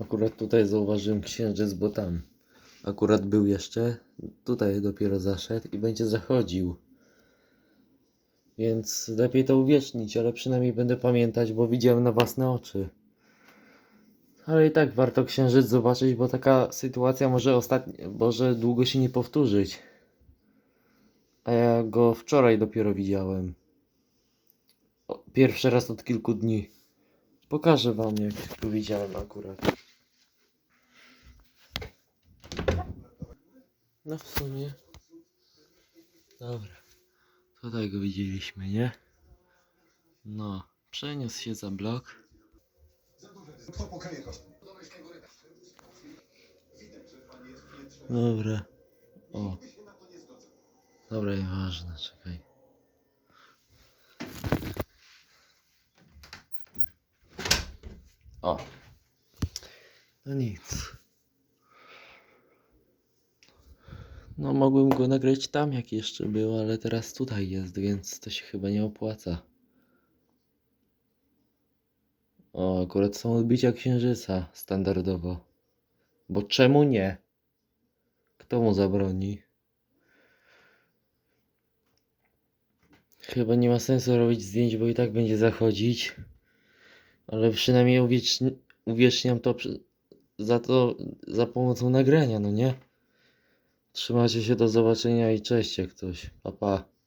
Akurat tutaj zauważyłem księżyc, bo tam akurat był jeszcze. Tutaj dopiero zaszedł i będzie zachodził. Więc lepiej to uwiecznić, ale przynajmniej będę pamiętać, bo widziałem na własne oczy. Ale i tak warto księżyc zobaczyć, bo taka sytuacja może ostatnio, może długo się nie powtórzyć. A ja go wczoraj dopiero widziałem. Pierwszy raz od kilku dni. Pokażę wam jak go widziałem akurat. No w sumie. Dobra. Tutaj go widzieliśmy, nie? No. Przeniósł się za blok. Dobra. O. Dobra, nieważne, czekaj. O. No nic. No mogłem go nagrać tam jak jeszcze był, ale teraz tutaj jest, więc to się chyba nie opłaca. O, akurat są odbicia księżyca standardowo. Bo czemu nie? Kto mu zabroni? Chyba nie ma sensu robić zdjęć, bo i tak będzie zachodzić. Ale przynajmniej uwieczni- uwieczniam to za to za pomocą nagrania, no nie? Trzymajcie się, do zobaczenia i cześć jak ktoś. Pa pa.